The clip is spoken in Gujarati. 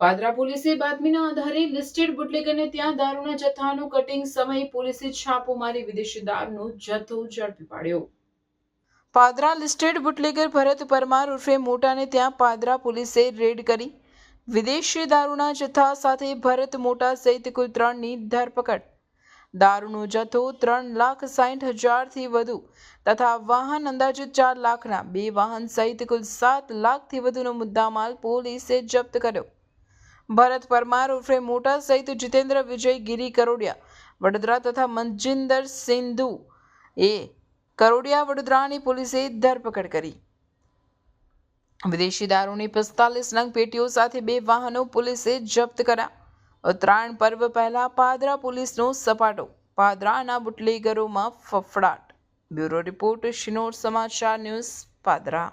પાદરા પોલીસે બાતમીના આધારે લિસ્ટેડ બુટલેગરને ત્યાં દારૂના જથ્થાનું કટિંગ સમયે પોલીસે છાપો મારી વિદેશી દારૂનો જથ્થો ઝડપી પાડ્યો. પાદરા લિસ્ટેડ બુટલેગર ભરત પરમાર ઉર્ફે મોટાને ત્યાં પાદરા પોલીસે રેડ કરી. વિદેશી દારૂના જથ્થા સાથે ભરત મોટા સહિત કુલ ત્રણની ધરપકડ. દારૂનો જથ્થો ત્રણ લાખ સાઠ હજારથી વધુ તથા વાહન અંદાજિત ચાર લાખના બે વાહન સહિત કુલ સાત લાખથી વધુનો મુદ્દામાલ પોલીસે જપ્ત કર્યો. ભરત પરમાર ઉર્ફે મોટા સહિત જીતેન્દ્ર વિજય ગિરી કરોડિયા, વડોદરા તથા મનજિંદર સિંધુ એ કરોડિયા વડોદરાની પોલીસે ધરપકડ કરી. વિદેશી દારૂની પિસ્તાલીસ નંગ પેટીઓ સાથે બે વાહનો પોલીસે જપ્ત કર્યા. ઉત્તરાયણ પર્વ પહેલા પાદરા પોલીસનો સપાટો, પાદરાના બુટલેગરોમાં ફફડાટ. બ્યુરો રિપોર્ટ શિનોર સમાચાર ન્યૂઝ પાદરા.